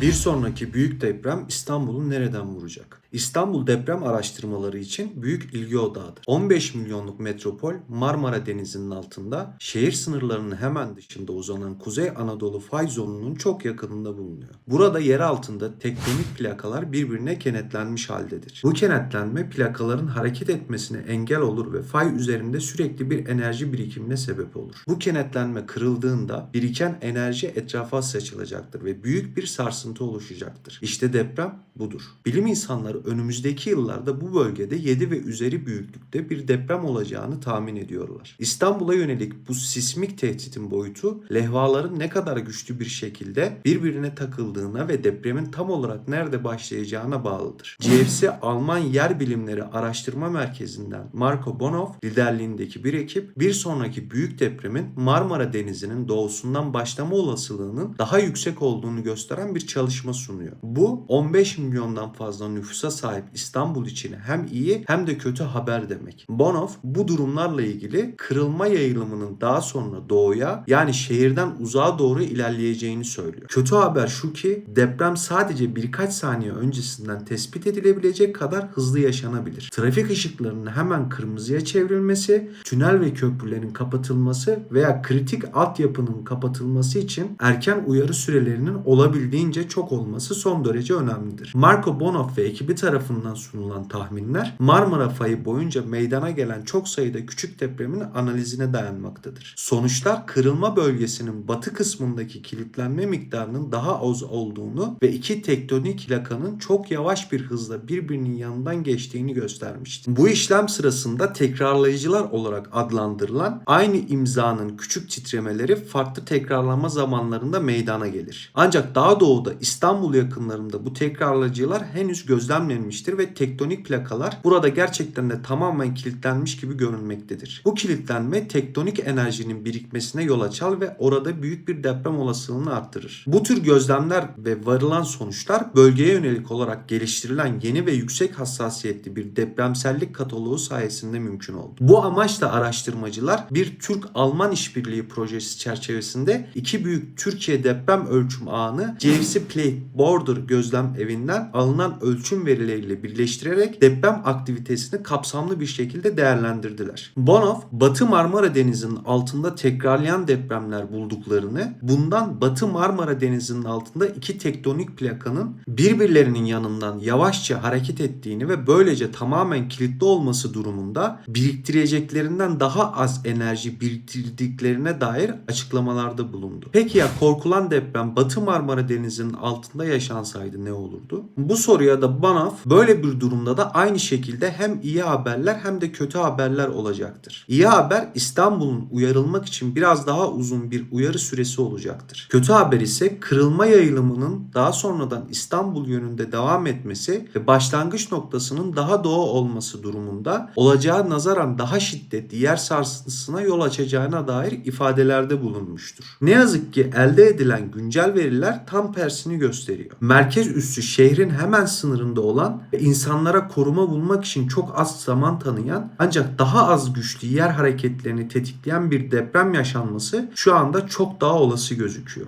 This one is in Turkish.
Bir sonraki büyük deprem İstanbul'u nereden vuracak? İstanbul deprem araştırmaları için büyük ilgi odağıdır. 15 milyonluk metropol Marmara Denizi'nin altında, şehir sınırlarının hemen dışında uzanan Kuzey Anadolu fay zonunun çok yakınında bulunuyor. Burada yer altında tektonik plakalar birbirine kenetlenmiş haldedir. Bu kenetlenme plakaların hareket etmesine engel olur ve fay üzerinde sürekli bir enerji birikimine sebep olur. Bu kenetlenme kırıldığında biriken enerji etrafa saçılacaktır ve büyük bir sarsıntı oluşacaktır. İşte deprem budur. Bilim insanları önümüzdeki yıllarda bu bölgede 7 ve üzeri büyüklükte bir deprem olacağını tahmin ediyorlar. İstanbul'a yönelik bu sismik tehditin boyutu lehvaların ne kadar güçlü bir şekilde birbirine takıldığına ve depremin tam olarak nerede başlayacağına bağlıdır. GFC Alman Yer Bilimleri Araştırma Merkezi'nden Marco Bonhoff liderliğindeki bir ekip bir sonraki büyük depremin Marmara Denizi'nin doğusundan başlama olasılığının daha yüksek olduğunu gösteren bir çalışma sunuyor. Bu 15 milyondan fazla nüfusa sahip İstanbul için hem iyi hem de kötü haber demek. Bonhoff bu durumlarla ilgili kırılma yayılımının daha sonra doğuya yani şehirden uzağa doğru ilerleyeceğini söylüyor. Kötü haber şu ki deprem sadece birkaç saniye öncesinden tespit edilebilecek kadar hızlı yaşanabilir. Trafik ışıklarının hemen kırmızıya çevrilmesi, tünel ve köprülerin kapatılması veya kritik altyapının kapatılması için erken uyarı sürelerinin olabildiğince çok olması son derece önemlidir. Marco Bonhoff ve ekibi tarafından sunulan tahminler Marmara fayı boyunca meydana gelen çok sayıda küçük depremin analizine dayanmaktadır. Sonuçlar kırılma bölgesinin batı kısmındaki kilitlenme miktarının daha az olduğunu ve iki tektonik plakanın çok yavaş bir hızla birbirinin yanından geçtiğini göstermiştir. Bu işlem sırasında tekrarlayıcılar olarak adlandırılan aynı imzanın küçük titremeleri farklı tekrarlama zamanlarında meydana gelir. Ancak daha doğuda İstanbul yakınlarında bu tekrarlayıcılar henüz gözlemlenmiştir ve tektonik plakalar burada gerçekten de tamamen kilitlenmiş gibi görünmektedir. Bu kilitlenme tektonik enerjinin birikmesine yol açar ve orada büyük bir deprem olasılığını arttırır. Bu tür gözlemler ve varılan sonuçlar bölgeye yönelik olarak geliştirilen yeni ve yüksek hassasiyetli bir depremsellik kataloğu sayesinde mümkün oldu. Bu amaçla araştırmacılar bir Türk-Alman işbirliği projesi çerçevesinde iki büyük Türkiye deprem ölçüm ağını GFC Plate Border gözlem evinden alınan ölçüm verileriyle birleştirerek deprem aktivitesini kapsamlı bir şekilde değerlendirdiler. Bonhoff, Batı Marmara Denizi'nin altında tekrarlayan depremler bulduklarını, bundan Batı Marmara Denizi'nin altında iki tektonik plakanın birbirlerinin yanından yavaşça hareket ettiğini ve böylece tamamen kilitli olması durumunda biriktireceklerinden daha az enerji biriktirdiklerine dair açıklamalarda bulundu. Peki ya korkulan deprem Batı Marmara Denizi'nin altında yaşansaydı ne olurdu? Bu soruya da Banaf böyle bir durumda da aynı şekilde hem iyi haberler hem de kötü haberler olacaktır. İyi haber İstanbul'un uyarılmak için biraz daha uzun bir uyarı süresi olacaktır. Kötü haber ise kırılma yayılımının daha sonradan İstanbul yönünde devam etmesi ve başlangıç noktasının daha doğu olması durumunda olacağı nazaran daha şiddetli yer sarsıntısına yol açacağına dair ifadelerde bulunmuştur. Ne yazık ki elde edilen güncel veriler tam tersini gösteriyor. Merkez üssü şehrin hemen sınırında olan ve insanlara koruma bulmak için çok az zaman tanıyan ancak daha az güçlü yer hareketlerini tetikleyen bir deprem yaşanması şu anda çok daha olası gözüküyor.